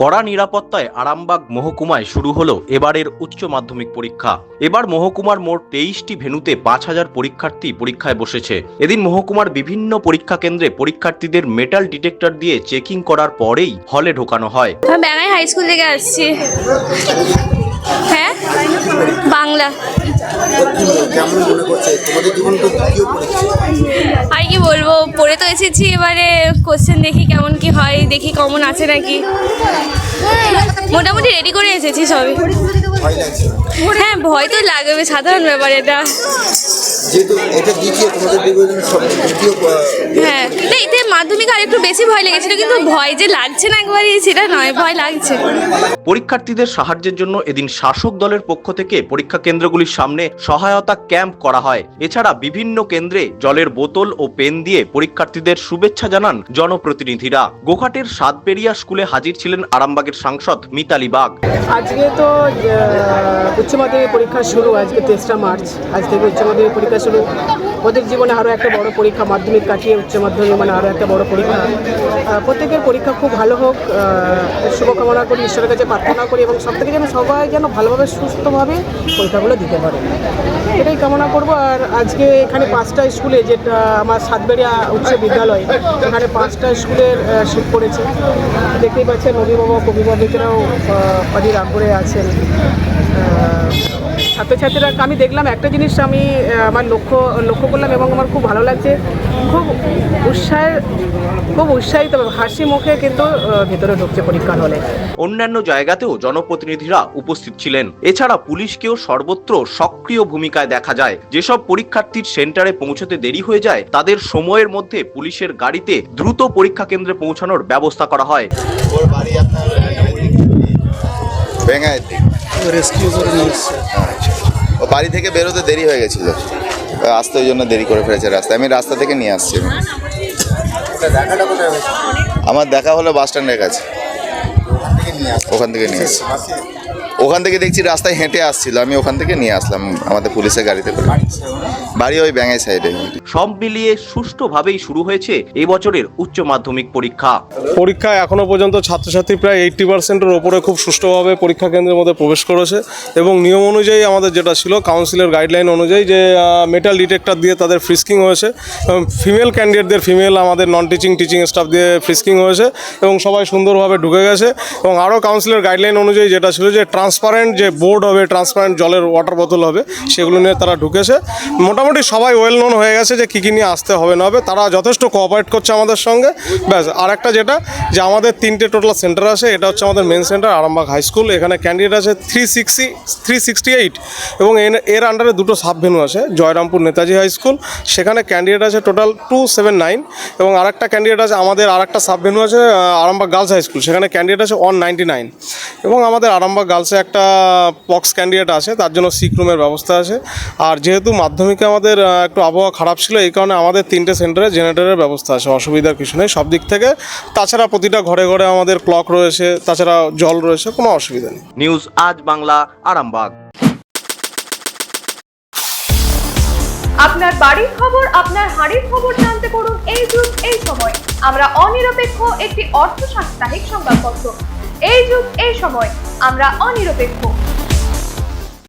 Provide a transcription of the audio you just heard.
কড়া নিরাপত্তায় আরামবাগ মহকুমায় শুরু হলো এবারের উচ্চ মাধ্যমিক পরীক্ষা। এবার মহকুমার মোট তেইশটি ভেনুতে পাঁচ হাজার পরীক্ষার্থী পরীক্ষায় বসেছে। এদিন মহকুমার বিভিন্ন পরীক্ষা কেন্দ্রে পরীক্ষার্থীদের মেটাল ডিটেক্টর দিয়ে চেকিং করার পরেই হলে ঢোকানো হয়। ব্যাঙাই হাই স্কুল থেকে আসছি। হ্যাঁ বাংলা। আর পড়ে তো এসেছি এবারে। কোশ্চেন দেখি কেমন কি হয় দেখি কমন আছে নাকি। মোটামুটি রেডি করে এসেছি সবই। হ্যাঁ ভয় তো লাগবে সাধারণ ব্যাপার এটা। হ্যাঁ না এতে মাধ্যমিক আর একটু বেশি ভয় লেগেছিল কিন্তু ভয় যে লাগছে না একবারই সেটা নয় ভয় লাগছে। পরীক্ষার্থীদের সাহায্যের জন্য এদিন শাসক দলের পক্ষ থেকে পরীক্ষা কেন্দ্রগুলির সামনে সহায়তা ক্যাম্প করা হয়। এছাড়া বিভিন্ন কেন্দ্রে জলের বোতল ও পেন দিয়ে পরীক্ষার্থীদের শুভেচ্ছা জানান জনপ্রতিনিধিরা। গোঘাটের সাতবেরিয়া স্কুলে হাজির ছিলেন আরামবাগের সাংসদ মিতালি বাগ। আজকে তো উচ্চ মাধ্যমিক পরীক্ষা শুরু, আজকে তেসরা মার্চ। আজ থেকে উচ্চ মাধ্যমিক পরীক্ষা শুরু। ওদের জীবনে আরও একটা বড় পরীক্ষা, মাধ্যমিক কাটিয়ে উচ্চ মাধ্যমিক মানে আরও একটা বড় পরীক্ষা। প্রত্যেকের পরীক্ষা খুব ভালো হোক শুভকামনা করি, ঈশ্বরের কাছে প্রার্থনা করি এবং সব থেকে যেন সবাই যেন ভালোভাবে, সুস্থভাবে পরীক্ষাগুলো দিতে পারে। এটাই কামনা করব। আর আজকে এখানে পাঁচটা স্কুলে, যেটা আমার সাতবেড়িয়া উচ্চ বিদ্যালয়। এখানে পাঁচটা স্কুলের শিফট করেছে দেখতেই পাচ্ছেন অভিভাবক অভিভাবকেরাও অধীর আগ্রহে আছেন। ছাত্রছাত্রীরা আমি দেখলাম একটা জিনিস আমি আমার লক্ষ্য লক্ষ্য করলাম এবং আমার খুব ভালো লাগছে। খুব উৎসাহের খুব উৎসাহিত হাসি মুখে কিন্তু ভেতরে ঢুকছে পরীক্ষার হলে। অন্যান্য জায়গাতেও জনপ্রতিনিধিরা উপস্থিত ছিলেন। এছাড়া পুলিশকেও সর্বত্র সক্রিয় ভূমিকায় দেখা যায়। যেসব পরীক্ষার্থীর সেন্টারে পৌঁছতে দেরি হয়ে যায় তাদের সময়ের মধ্যে পুলিশের গাড়িতে দ্রুত পরীক্ষা কেন্দ্রে পৌঁছানোর ব্যবস্থা করা হয়। ওর বাড়ি দিক রেস্কিউ করে নিয়ে এসছে ও বাড়ি থেকে বেরোতে দেরি হয়ে গেছিল। আসতে ওই জন্য দেরি করে ফেলেছে রাস্তায়। আমি রাস্তা থেকে নিয়ে আসছি। আমার দেখা হলো বাস স্ট্যান্ডের কাছে। ওখান থেকে নিয়ে আসছি। আসে ওখান থেকে দেখছি রাস্তায় হেঁটে আসছিল। আমি ওখান থেকে নিয়ে আসলাম আমাদের পুলিশের গাড়িতে করে। বাড়ি ওই ব্যাঙ্গাই সাইডে সব মিলিয়ে সুষ্ঠুভাবেই শুরু হয়েছে এবছরের উচ্চ মাধ্যমিক পরীক্ষা। পরীক্ষায় এখনও পর্যন্ত ছাত্রছাত্রী প্রায় এইট্টি পার্সেন্টের ওপরে খুব সুষ্ঠুভাবে পরীক্ষা কেন্দ্রের মধ্যে প্রবেশ করেছে এবং নিয়ম অনুযায়ী আমাদের যেটা ছিল কাউন্সিলের গাইডলাইন অনুযায়ী যে মেটাল ডিটেক্টর দিয়ে তাদের ফ্রিস্কিং হয়েছে এবং ফিমেল ক্যান্ডিডেটদের ফিমেল আমাদের নন টিচিং টিচিং স্টাফ দিয়ে ফ্রিস্কিং হয়েছে এবং সবাই সুন্দরভাবে ঢুকে গেছে এবং আরও কাউন্সিলের গাইডলাইন অনুযায়ী যেটা ছিল যে ট্রান্সপারেন্ট যে বোর্ড হবে ট্রান্সপারেন্ট জলের ওয়াটার বোতল হবে, সেগুলো নিয়ে তারা ঢুকেছে। মোটামুটি সবাই ওয়েল নোন হয়ে গেছে যে কী কী নিয়ে আসতে হবে না হবে। তারা যথেষ্ট কোঅপারেট করছে আমাদের সঙ্গে। ব্যাস আর একটা যেটা, যে আমাদের তিনটে টোটাল সেন্টার আছে, এটা হচ্ছে আমাদের main center Arambagh high school এখানে ক্যান্ডিডেট আছে three sixty three sixty eight এবং এর- আন্ডারে দুটো সাব ভেনু আছে, জয়রামপুর নেতাজি হাই স্কুল সেখানে ক্যান্ডিডেট আছে টোটাল টু সেভেন নাইন এবং আরেকটা ক্যান্ডিডেট আছে আমাদের আরেকটা সাব ভেনু আছে আরামবাগ গার্লস হাই স্কুল সেখানে ক্যান্ডিডেট আছে ওয়ান নাইনটি নাইন এবং আমাদের আরামবাগ গার্লসে একটা পক্স ক্যান্ডিডেট আছে তার জন্য সিক রুমের ব্যবস্থা আছে। আর যেহেতু মাধ্যমিকে আমাদের একটু আবহাওয়া খারাপ ছিল এই কারণে আমাদের তিনটে সেন্টারে জেনারেটরের ব্যবস্থা আছে অসুবিধার কিছু নেই। সব দিক থেকে তাছাড়া প্রতিটা ঘরে ঘরে আমাদের ক্লক রয়েছে তাছাড়া জল রয়েছে কোনো অসুবিধা নেই। নিউজ আজ বাংলা আরামবাগ। আপনার বাড়ির খবর আপনার হাড়ির খবর জানতে করুন এই যুগ এই সময়। আমরা অনিরপেক্ষ একটি অর্থ সাপ্তাহিক সংবাদপত্র। এই যুগ এই সময় আমরা অনিরপেক্ষ।